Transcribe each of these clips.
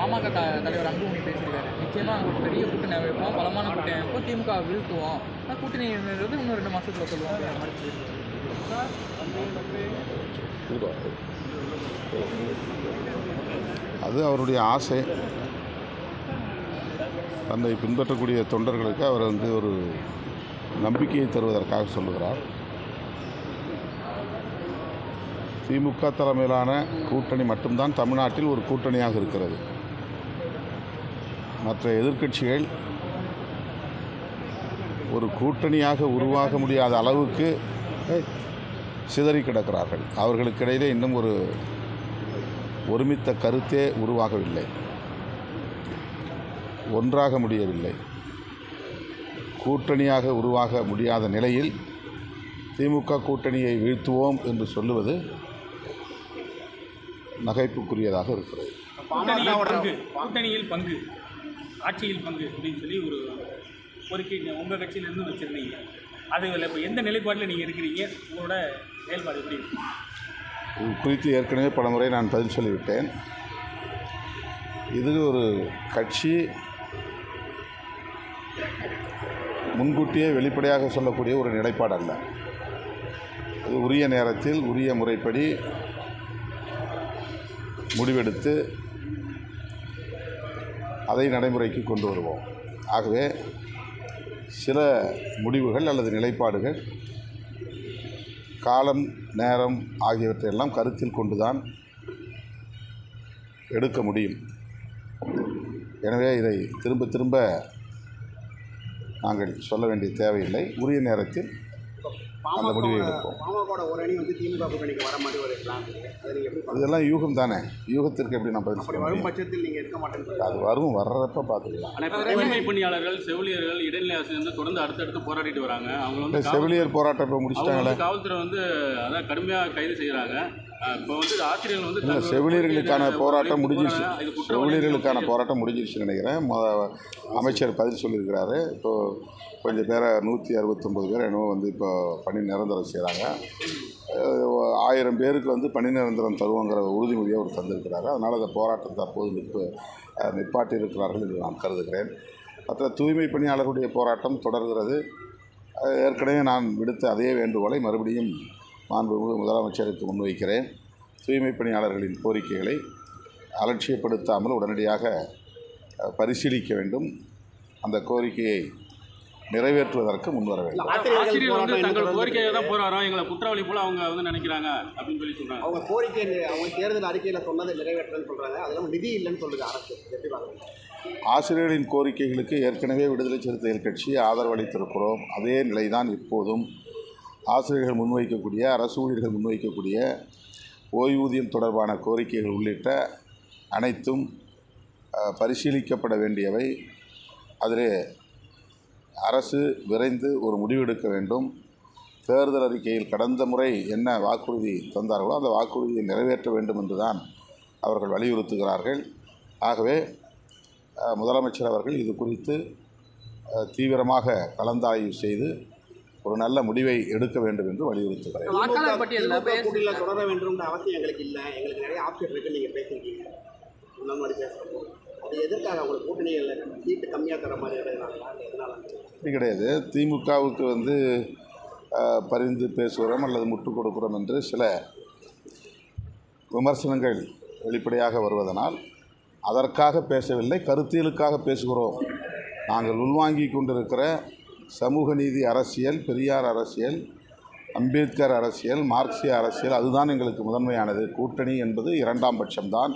பாமக த தலைவர் அன்புமணி பேசியிருக்காரு. நிச்சயமாக அங்கே ஒரு பெரிய கூட்டணி வைப்போம் பலமான கூட்டணி வைப்போம் திமுக வீழ்த்துவோம். ஆனால் கூட்டணின்றது இன்னும் ரெண்டு மாதத்தில் சொல்லுவோம் அப்படிங்கிற மாதிரி அது அவருடைய ஆசை. தன்னை பின்பற்றக்கூடிய தொண்டர்களுக்கு அவர் வந்து ஒரு நம்பிக்கையை தருவதற்காக சொல்லுகிறார். திமுக தலைமையிலான கூட்டணி மட்டும்தான் தமிழ்நாட்டில் ஒரு கூட்டணியாக இருக்கிறது. மற்ற எதிர்க்கட்சிகள் ஒரு கூட்டணியாக உருவாக முடியாத அளவுக்கு சிதறி கிடக்கிறார்கள். அவர்களுக்கிடையிலே இன்னும் ஒரு ஒருமித்த கருத்தே உருவாகவில்லை. ஒன்றாக முடியவில்லை. கூட்டணியாக உருவாக முடியாத நிலையில் திமுக கூட்டணியை வீழ்த்துவோம் என்று சொல்லுவது நகைப்புக்குரியதாக இருக்கிறது. கூட்டணியில் பங்கு. ஆட்சியில் பங்கு அப்படின்னு சொல்லி ஒரு கோரிக்கை உங்கள் கட்சியிலேருந்து வச்சுருந்தீங்க. அதில் இப்போ எந்த நிலைப்பாட்டில் நீங்கள் இருக்கிறீங்க? உங்களோட செயல்பாடு எப்படி இருக்கு? குறித்து ஏற்கனவே பலமுறை நான் பதில் சொல்லிவிட்டேன். இது ஒரு கட்சி முன்கூட்டியே வெளிப்படையாக சொல்லக்கூடிய ஒரு நிலைப்பாடு அல்ல. இது உரிய நேரத்தில் உரிய முறைப்படி முடிவெடுத்து அதை நடைமுறைக்கு கொண்டு வருவோம். ஆகவே சில முடிவுகள் அல்லது நிலைப்பாடுகள் காலம் நேரம் ஆகியவற்றையெல்லாம் கருத்தில் கொண்டுதான் எடுக்க முடியும். எனவே இதை திரும்ப திரும்ப நாங்கள் சொல்ல வேண்டிய தேவையில்லை. உரிய நேரத்தில் அந்த முடிவை எடுப்போம்? இதெல்லாம் யூகம் தானே. யூகத்திற்கு எப்படி நான் பதில் சொல்ல முடியும்? அது வரும் வர்றதப்ப பார்த்துக்கலாம். பணியாளர்கள் செவிலியர்கள் இடைநிலை ஆசிரியர் வந்து தொடர்ந்து அடுத்தடுத்து போராடிட்டு வராங்க. அவங்க வந்து செவிலியர் போராட்டம் முடிச்சிட்டாங்களே. காவல்துறை வந்து அதான் கடுமையாக கைது செய்கிறாங்க இப்போ வந்து ஆசிரியர்கள் வந்து இல்லை தங்கள் செவிலியர்களுக்கான போராட்டம் முடிஞ்சிருச்சு. செவிலியர்களுக்கான போராட்டம் முடிஞ்சிருச்சுன்னு நினைக்கிறேன். அமைச்சர் பதில் சொல்லியிருக்கிறாரு. இப்போது கொஞ்சம் பேரை நூற்றி அறுபத்தொம்பது பேர் என்னவோ வந்து இப்போ பணி நிரந்தரம் செய்கிறாங்க ஆயிரம் பேருக்கு வந்து பணி நிரந்தரம் தருவோங்கிற உறுதிமொழியை அவர் தந்திருக்கிறாரு. அதனால் அந்த போராட்டத்தை தற்போது நிற்பு அஹ் நிப்பாட்டி இருக்கிறார்கள் என்று நான் கருதுகிறேன். மற்ற தூய்மை பணியாளர்களுடைய போராட்டம் தொடர்கிறது. ஏற்கனவே நான் விடுத்த அதே வேண்டுகோளை மறுபடியும் மாண்புமிகு முதலமைச்சருக்கு முன்வைக்கிறேன். தூய்மை பணியாளர்களின் கோரிக்கைகளை அலட்சியப்படுத்தாமல் உடனடியாக பரிசீலிக்க வேண்டும். அந்த கோரிக்கையை நிறைவேற்றுவதற்கு முன்வர வேண்டும். ஆசிரியர் வந்து போராட்டம் தங்கள் தொடர்ந்து கோரிக்கையை தான் போராடுறோம் எங்களை குற்றவாளி போல அவங்க வந்து நினைக்கிறாங்க அப்படின்னு சொல்லி சொல்கிறாங்க அவங்க கோரிக்கை அவங்க தேர்தல் அறிக்கையில் சொன்னதை நிறைவேற்றலன்னு சொல்கிறாங்க அதெல்லாம் நிதி இல்லைன்னு சொல்லுது அரசு. எப்படி பார்க்குறீங்க? ஆசிரியர்களின் கோரிக்கைகளுக்கு ஏற்கனவே விடுதலை சிறுத்தைகள் கட்சி ஆதரவு அளித்திருக்கிறோம். அதே நிலைதான் இப்போதும். ஆசிரியர்கள் முன்வைக்கக்கூடிய அரசு ஊழியர்கள் முன்வைக்கக்கூடிய ஓய்வூதியம் தொடர்பான கோரிக்கைகள் உள்ளிட்ட அனைத்தும் பரிசீலிக்கப்பட வேண்டியவை. அதிலே அரசு விரைந்து ஒரு முடிவெடுக்க வேண்டும். தேர்தல் அறிக்கையில் கடந்த முறை என்ன வாக்குறுதி தந்தார்களோ அந்த வாக்குறுதியை நிறைவேற்ற வேண்டும் என்றுதான் அவர்கள் வலியுறுத்துகிறார்கள். ஆகவே முதலமைச்சர் அவர்கள் இது குறித்து தீவிரமாக கலந்தாய்வு செய்து ஒரு நல்ல முடிவை எடுக்க வேண்டும் என்று வலியுறுத்துகிறேன். வாக்காளர் பட்டியலில் கூட்டணியில் தொடர வேண்டும்ன்ற அவசியம் எங்களுக்கு இல்லை. எங்களுக்கு நிறைய ஆப்ஷன் இருக்குன்னு நீங்கள் பேசியிருக்கீங்க இந்த மாதிரி பேசுகிறப்போ அது எதற்காக உங்களுக்கு கூட்டணியில் சீட்டு கம்மியாக தர மாதிரி எதனால? அப்படி கிடையாது. திமுகவுக்கு வந்து பரிந்து பேசுகிறோம் அல்லது முட்டு கொடுக்கிறோம் என்று சில விமர்சனங்கள் வெளிப்படையாக வருவதனால் அதற்காக பேசவில்லை. கருத்தியலுக்காக பேசுகிறோம். நாங்கள் உள்வாங்கி கொண்டிருக்கிற சமூக நீதி அரசியல் பெரியார் அரசியல் அம்பேத்கர் அரசியல் மார்க்சிய அரசியல் அதுதான் எங்களுக்கு முதன்மையானது. கூட்டணி என்பது இரண்டாம் பட்சம்தான்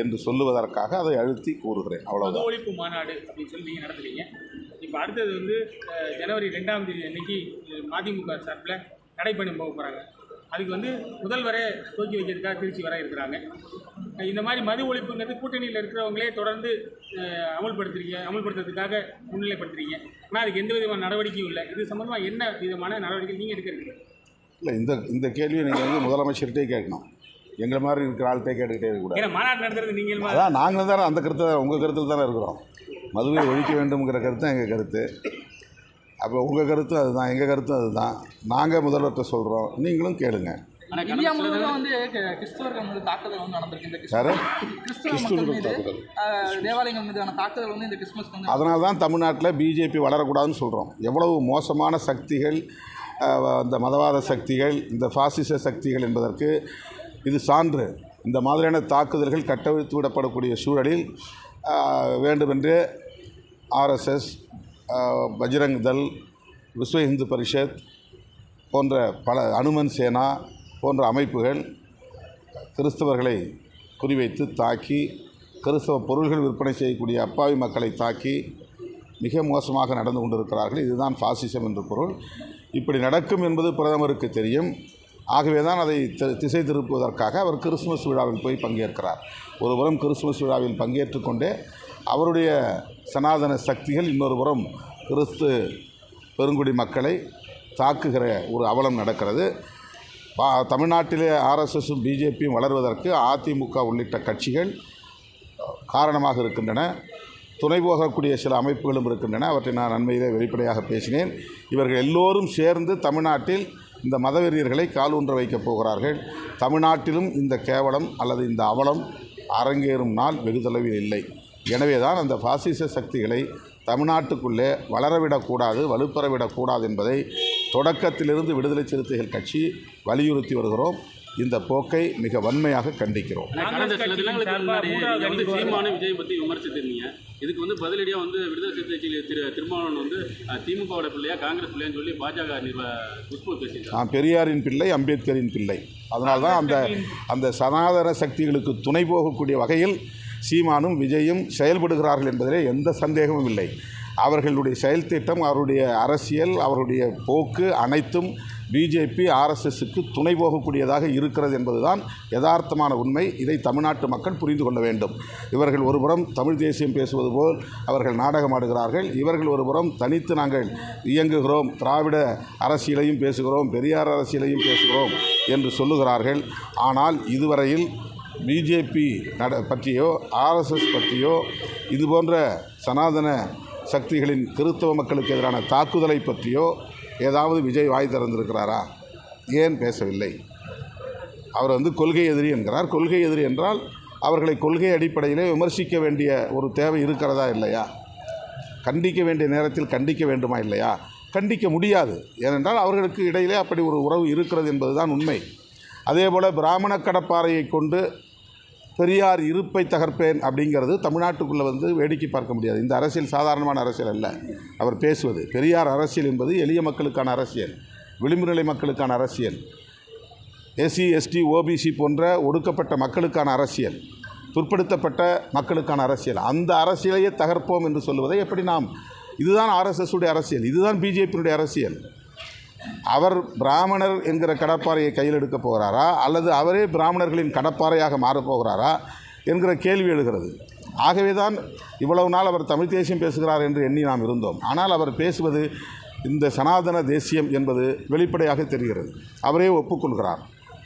என்று சொல்லுவதற்காக அதை அழுத்தி கூறுகிறேன். மது அவ்வளவுதான் ஒழிப்பு மாநாடு அப்படின்னு சொல்லி நீங்கள் நடத்துறீங்க. இப்போ அடுத்தது வந்து ஜனவரி ரெண்டாம் தேதி அன்னைக்கு மதிமுக சார்பில் நடைபயணம் போக போகிறாங்க அதுக்கு வந்து முதல்வரே தூக்கி வைக்கிறதுக்காக திருச்சி வர இருக்கிறாங்க. இந்த மாதிரி மது ஒழிப்புங்கிறது கூட்டணியில் இருக்கிறவங்களே தொடர்ந்து அமல்படுத்துறீங்க அமல்படுத்துறதுக்காக முன்னிலைப்படுத்துறீங்க. ஆனால் அதுக்கு எந்த விதமான நடவடிக்கையும் இல்லை. இது சம்மந்தமாக என்ன விதமான நடவடிக்கை நீங்கள் எடுக்கிறீங்க? இல்லை இந்த இந்த கேள்வியை நீங்கள் வந்து முதலமைச்சர்கிட்டே கேட்கணும். எங்களை மாதிரி இருக்கிற ஆள்கிட்டே கேட்டுக்கிட்டே இருக்கக்கூடாது. ஏன்னா மாநாடு நடத்துறது நீங்கள் அதான் நாங்கள் தானே அந்த கருத்தை உங்கள் கருத்தில் தானே இருக்கிறோம். மதுவை ஒழிக்க வேண்டும்ங்கிற கருத்து தான் எங்கள் கருத்து. அப்போ உங்கள் கருத்தும் அதுதான் எங்கள் கருத்தும் அதுதான். நாங்கள் முதல்வர்கிட்ட சொல்கிறோம் நீங்களும் கேளுங்க. ஆனால் இந்தியா கடந்த சில முழுவதும் வந்து கி- கிறிஸ்தவர்கள் மீது தாக்குதல் வந்து நடந்திருக்கு இந்த யாரு? கிறிஸ்துவ கிறிஸ்தவ மக்கள் கிறிஸ்துவர்கள் மீது தாக்குதல். ஆஹ், தேவாலயங்கள் மீதான தாக்குதல் வந்து இந்த கிறிஸ்மஸ்க்கு வந்து அதனால தான் தமிழ்நாட்டில் பிஜேபி வளரக்கூடாதுன்னு சொல்கிறோம் எவ்வளவு மோசமான சக்திகள் அந்த மதவாத சக்திகள் இந்த பாசிச சக்திகள் என்பதற்கு இது சான்று இந்த மாதிரியான தாக்குதல்கள் கட்டவிழ்த்து விடப்படக்கூடிய சூழலில் வேண்டுமென்றே ஆர்எஸ்எஸ் பஜ்ரங் தள் விஸ்வ இந்து பரிஷத் போன்ற பல அனுமன் சேனா போன்ற அமைப்புகள் கிறிஸ்தவர்களை குறிவைத்து தாக்கி கிறிஸ்தவ பொருள்கள் விற்பனை செய்யக்கூடிய அப்பாவி மக்களை தாக்கி மிக மோசமாக நடந்து கொண்டிருக்கிறார்கள். இதுதான் ஃபாசிசம் என்று பொருள். இப்படி நடக்கும் என்பது பிரதமருக்கு தெரியும். ஆகவே தான் அதை தி- திசை திருப்புவதற்காக அவர் கிறிஸ்துமஸ் விழாவில் போய் பங்கேற்கிறார். ஒருபுறம் கிறிஸ்துமஸ் விழாவில் பங்கேற்று கொண்டே அவருடைய சனாதன சக்திகள் இன்னொருபுறம் கிறிஸ்து பெருங்குடி மக்களை தாக்குகிற ஒரு அவலம் நடக்கிறது. பா- தமிழ்நாட்டிலே ஆர்எஸ்எஸும் பிஜேபியும் வளர்வதற்கு அதிமுக உள்ளிட்ட கட்சிகள் காரணமாக இருக்கின்றன. துணை போகக்கூடிய சில அமைப்புகளும் இருக்கின்றன. அவற்றை நான் நன்மையிலே வெளிப்படையாக பேசினேன். இவர்கள் எல்லோரும் சேர்ந்து தமிழ்நாட்டில் இந்த மதவெறியர்களை கால் ஊன்ற வைக்கப் போகிறார்கள். தமிழ்நாட்டிலும் இந்த கேவலம் அல்லது இந்த அவலம் அரங்கேறும் நாள் வெகு தொலைவில் இல்லை. எனவே தான் அந்த பாசிச சக்திகளை தமிழ்நாட்டுக்குள்ளே வளரவிடக்கூடாது வலுப்பெறவிடக்கூடாது என்பதை தொடக்கத்திலிருந்து விடுதலை சிறுத்தைகள் கட்சி வலியுறுத்தி வருகிறோம். இந்த போக்கை மிக வன்மையாக கண்டிக்கிறோம். இதுக்கு வந்து பதிலடியாக வந்து விடுதலை சிறுத்தை திரு திருமாவளவன் வந்து திமுகவோட பிள்ளையா காங்கிரஸ் பிள்ளையான்னு சொல்லி பாஜக குஷ்பு பேசியிருக்காங்க நான் பெரியாரின் பிள்ளை அம்பேத்கரின் பிள்ளை. அதனால்தான் அந்த அந்த சனாதன சக்திகளுக்கு துணை போகக்கூடிய வகையில் சீமானும் விஜயும் செயல்படுகிறார்கள் என்பதிலே எந்த சந்தேகமும் இல்லை. அவர்களுடைய செயல் திட்டம் அவருடைய அரசியல் அவருடைய போக்கு அனைத்தும் பிஜேபி ஆர்எஸ்எஸ்க்கு துணை போகக்கூடியதாக இருக்கிறது என்பதுதான் யதார்த்தமான உண்மை. இதை தமிழ்நாட்டு மக்கள் புரிந்து கொள்ள வேண்டும். இவர்கள் ஒருபுறம் தமிழ் தேசியம் பேசுவது போல் அவர்கள் நாடகமாடுகிறார்கள் இவர்கள் ஒருபுறம் தனித்து நாங்கள் இயங்குகிறோம். திராவிட அரசியலையும் பேசுகிறோம். பெரியார் அரசியலையும் பேசுகிறோம் என்று சொல்லுகிறார்கள். ஆனால் இதுவரையில் பிஜேபி நட பற்றியோ ஆர்எஸ்எஸ் பற்றியோ இது போன்ற சனாதன சக்திகளின் கிறித்தவ மக்களுக்கு எதிரான தாக்குதலை பற்றியோ ஏதாவது விஜய் வாய் திறந்திருக்கிறாரா? ஏன் பேசவில்லை? அவர் வந்து கொள்கை எதிரி என்கிறார். கொள்கை எதிரி என்றால் அவர்களை கொள்கை அடிப்படையிலே விமர்சிக்க வேண்டிய ஒரு தேவை இருக்கிறதா இல்லையா? கண்டிக்க வேண்டிய நேரத்தில் கண்டிக்க வேண்டுமா இல்லையா? கண்டிக்க முடியாது. ஏனென்றால் அவர்களுக்கு இடையிலே அப்படி ஒரு உறவு இருக்கிறது என்பதுதான் உண்மை. அதேபோல் பிராமண கடப்பாறையை கொண்டு பெரியார் இருப்பை தகர்ப்பேன் அப்படிங்கிறது தமிழ்நாட்டுக்குள்ளே வந்து வேடிக்கை பார்க்க முடியாது. இந்த அரசியல் சாதாரணமான அரசியல் அல்ல. அவர் பேசுவது. பெரியார் அரசியல் என்பது எளிய மக்களுக்கான அரசியல் விளிம்புநிலை மக்களுக்கான அரசியல் எஸ்சி எஸ்டி ஓபிசி போன்ற ஒடுக்கப்பட்ட மக்களுக்கான அரசியல் பிற்படுத்தப்பட்ட மக்களுக்கான அரசியல். அந்த அரசியலையே தகர்ப்போம் என்று சொல்லுவதை எப்படி நாம் இதுதான் ஆர்எஸ்எஸ் உடைய அரசியல் இதுதான் பிஜேபியினுடைய அரசியல். அவர் பிராமணர் என்கிற கடப்பாறையை கையில் எடுக்க போகிறாரா? அல்லது அவரே பிராமணர்களின் கடப்பாறையாக மாறப் போகிறாரா? என்கிற கேள்வி எழுகிறது. ஆகவே தான் இவ்வளவு நாள் அவர் தமிழ் தேசியம் பேசுகிறார் என்று எண்ணி நாம் இருந்தோம். ஆனால் அவர் பேசுவது இந்த சனாதன தேசியம் என்பது வெளிப்படையாக தெரிகிறது. அவரே ஒப்புக்கொள்கிறார்.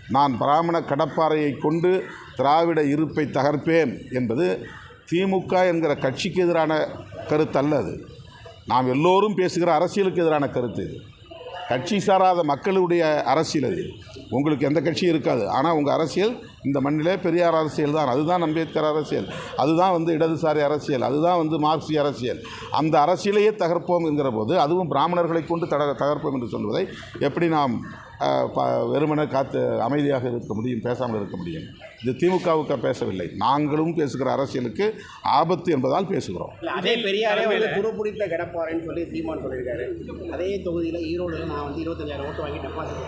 நான் பிராமண கடப்பாறையை கொண்டு திராவிட இருப்பை தகர்ப்பேன் என்பது திமுக என்கிற கட்சிக்கு எதிரான கருத்து அல்ல அது. நாம் எல்லோரும் பேசுகிற அரசியலுக்கு எதிரான கருத்து இது. கட்சி சாராத மக்களுடைய அரசியல் அது. உங்களுக்கு எந்த கட்சியும் இருக்காது. ஆனால் உங்கள் அரசியல் இந்த மண்ணிலே பெரியார் அரசியல் தான். அதுதான் அம்பேத்கர் அரசியல். அதுதான் வந்து இடதுசாரி அரசியல். அதுதான் வந்து மார்க்சிய அரசியல். அந்த அரசியலையே தகர்ப்போம் என்கிற போது அதுவும் பிராமணர்களை கொண்டு தட தகர்ப்போம் என்று சொல்வதை எப்படி நாம் வெறுமனே காத்து அமைதியாக இருக்க முடியும் பேசாமல் இருக்க முடியும். இது திமுகவுக்கு பேசவில்லை. நாங்களும் பேசுகிற அரசியலுக்கு ஆபத்து என்பதால் பேசுகிறோம். அதே பெரியாரே வந்து துருப்பிடித்த கிடப்பாருன்னு சொல்லி சீமான் சொல்லியிருக்காரு. அதே தொகுதியில் ஈரோடுல நான் வந்து இருபத்தஞ்சாயிரம் ஓட்டு வாங்கி டெபாசிட்.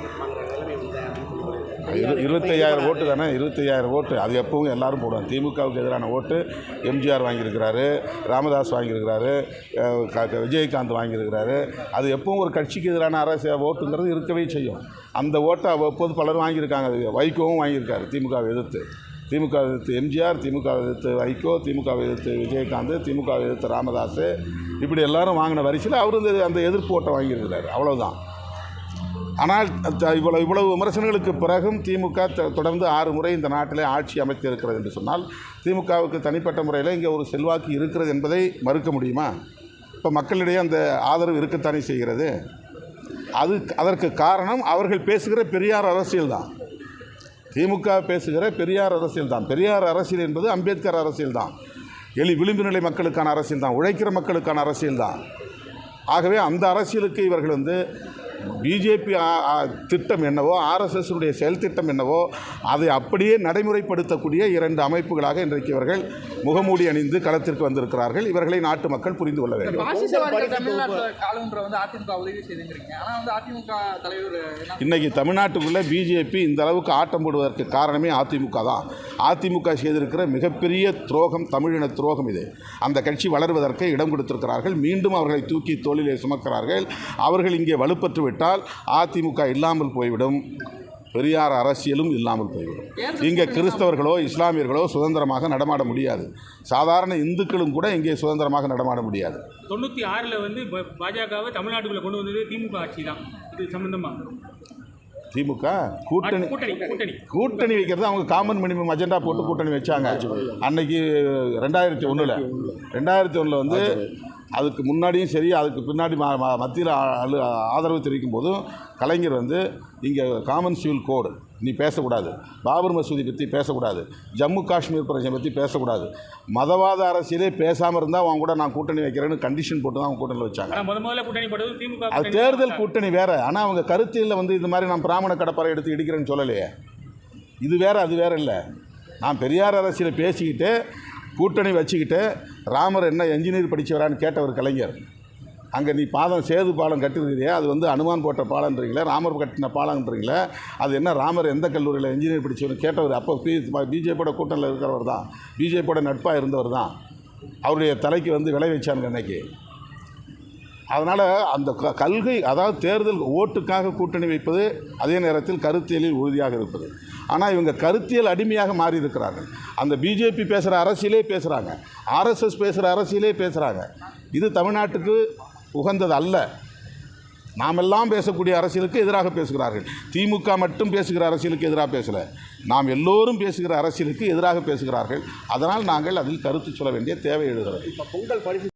இருபத்தையாயிரம் ஓட்டு தானே? இருபத்தையாயிரம் ஓட்டு. அது எப்பவும் எல்லாரும் போடுவாங்க. திமுகவுக்கு எதிரான ஓட்டு எம்ஜிஆர் வாங்கியிருக்கிறாரு ராமதாஸ் வாங்கியிருக்கிறாரு விஜயகாந்த் வாங்கியிருக்கிறாரு. அது எப்பவும் ஒரு கட்சிக்கு எதிரான அரசு ஓட்டுங்கிறது இருக்கவே செய்யும். அந்த ஓட்டை அவ்வப்போது பலரும் வாங்கியிருக்காங்க. அது வைகோவும் வாங்கியிருக்காரு திமுகவை எதிர்த்து. திமுக எதிர்த்து எம்ஜிஆர் திமுக எதிர்த்து வைகோ திமுக எதிர்த்து விஜயகாந்த் திமுக எதிர்த்து ராமதாஸ் இப்படி எல்லாரும் வாங்கின வரிசையில் அவரு அந்த எதிர்ப்பு ஓட்டை வாங்கியிருக்கிறாரு. அவ்வளோதான் ஆனால் இவ்வளோ இவ்வளவு இவ்வளவு விமர்சனங்களுக்கு பிறகும் திமுக த- தொடர்ந்து ஆறு முறை இந்த நாட்டிலே ஆட்சி அமைத்து இருக்கிறது என்று சொன்னால் திமுகவுக்கு தனிப்பட்ட முறையில் இங்கே ஒரு செல்வாக்கு இருக்கிறது என்பதை மறுக்க முடியுமா? இப்போ மக்களிடையே அந்த ஆதரவு இருக்கத்தானே செய்கிறது? அது அதற்கு காரணம் அவர்கள் பேசுகிற பெரியார் அரசியல் தான். திமுக பேசுகிற பெரியார் அரசியல் தான். பெரியார் அரசியல் என்பது அம்பேத்கர் அரசியல் தான். எளி விளிம்பு நிலை மக்களுக்கான அரசியல் தான். உழைக்கிற மக்களுக்கான அரசியல் தான். ஆகவே அந்த அரசியலுக்கு இவர்கள் வந்து பிஜேபி திட்டம் என்னவோ ஆர்எஸ்எஸ்னுடைய செயல் திட்டம் என்னவோ அதை அப்படியே நடைமுறைப்படுத்தக்கூடிய இரண்டு அமைப்புகளாக இன்றைக்கு இவர்கள் முகமூடி அணிந்து களத்திற்கு வந்திருக்கிறார்கள். இவர்களை நாட்டு மக்கள் புரிந்து கொள்ள வேண்டும். இன்னைக்கு தமிழ்நாட்டுக்குள்ளே பிஜேபி இந்த அளவுக்கு ஆட்டம் போடுவதற்கு காரணமே அதிமுக தான். அதிமுக செய்திருக்கிற மிகப்பெரிய துரோகம் தமிழின துரோகம் இது. அந்த கட்சி வளர்வதற்கு இடம் கொடுத்திருக்கிறார்கள். மீண்டும் அவர்களை தூக்கி தோளிலே சுமக்கிறார்கள். அவர்கள் இங்கே வலுப்பற்று விட்டால் அதிமுக இல்லாமல் போய்விடும். பெரியார் அரசியலும் இல்லாமல் போய்விடும். இங்கே கிறிஸ்தவர்களோ இஸ்லாமியர்களோ சுதந்திரமாக நடமாட முடியாது. சாதாரண இந்துக்களும் கூட இங்கே சுதந்திரமாக நடமாட முடியாது. தொண்ணூற்றி ஆறில் வந்து பாஜகவை தமிழ்நாட்டுக்குள்ளே கொண்டு வந்தது திமுக ஆட்சி தான் இது சம்மந்தமாக திமுக? கூட்டணி. கூட்டணி கூட்டணி. கூட்டணி வைக்கிறது அவங்க காமன் மினிமம் அஜெண்டா போட்டு கூட்டணி வச்சாங்க. அன்னைக்கு ரெண்டாயிரத்தி ஒன்றில். ரெண்டாயிரத்தி ஒன்றில் வந்து அதுக்கு முன்னாடியும் சரி அதுக்கு பின்னாடி மத்தியில் ஆதரவு தெரிவிக்கும் போதும் கலைஞர் வந்து இங்கே காமன் சிவில் கோடு நீ பேசக்கூடாது. பாபர் மசூதி பற்றி பேசக்கூடாது. ஜம்மு காஷ்மீர் பிரச்சனை பற்றி பேசக்கூடாது. மதவாத அரசியலே பேசாமல் இருந்தால் அவங்க கூட நான் கூட்டணி வைக்கிறேன்னு கண்டிஷன் போட்டு தான் அவங்க கூட்டணியில் வச்சாங்க. அது. தேர்தல் கூட்டணி வேற. ஆனால் அவங்க கருத்தியில் வந்து இந்த மாதிரி நான் பிராமண கடப்பாறை எடுத்து இடிக்கிறேன்னு சொல்லலையே. இது வேற அது வேற இல்லை. நான் பெரியார் அரசியலை பேசிக்கிட்டு கூட்டணி வச்சுக்கிட்டு ராமர் என்ன என்ஜினியர் கேட்ட கேட்டவர் கலைஞர். அங்கே நீ பாதம் சேது பாலம் கட்டிருக்கிறியே அது வந்து அனுமான் போட்ட பாலன்றீங்களே ராமர் கட்டின பாலன்றீங்களே அது என்ன ராமர் எந்த கல்லூரியில் என்ஜினியர் படிச்சவர்னு கேட்டவர் அப்போ பி பிஜேபியோட கூட்டணியில் இருக்கிறவர் தான். பிஜேபியோட நட்பாக இருந்தவர் தான். அவருடைய தலைக்கு வந்து விளை வச்சாங்க அன்னைக்கு. அதனால் அந்த க கல்கை அதாவது தேர்தல் ஓட்டுக்காக கூட்டணி வைப்பது அதே நேரத்தில் கருத்தியலில் உறுதியாக இருப்பது. ஆனால் இவங்க கருத்தியல் அடிமையாக மாறி இருக்கிறார்கள் அந்த பிஜேபி பேசுகிற அரசியலே பேசுகிறாங்க ஆர்எஸ்எஸ் பேசுகிற அரசியலே பேசுகிறாங்க இது தமிழ்நாட்டுக்கு உகந்தது அல்ல. நாமெல்லாம் பேசக்கூடிய அரசியலுக்கு எதிராக பேசுகிறார்கள். திமுக மட்டும் பேசுகிற அரசியலுக்கு எதிராக பேசலை. நாம் எல்லோரும் பேசுகிற அரசியலுக்கு எதிராக பேசுகிறார்கள். அதனால் நாங்கள் அதில் கருத்து சொல்ல வேண்டிய தேவை எழுகிறது. இப்போ பொங்கல் பரிசு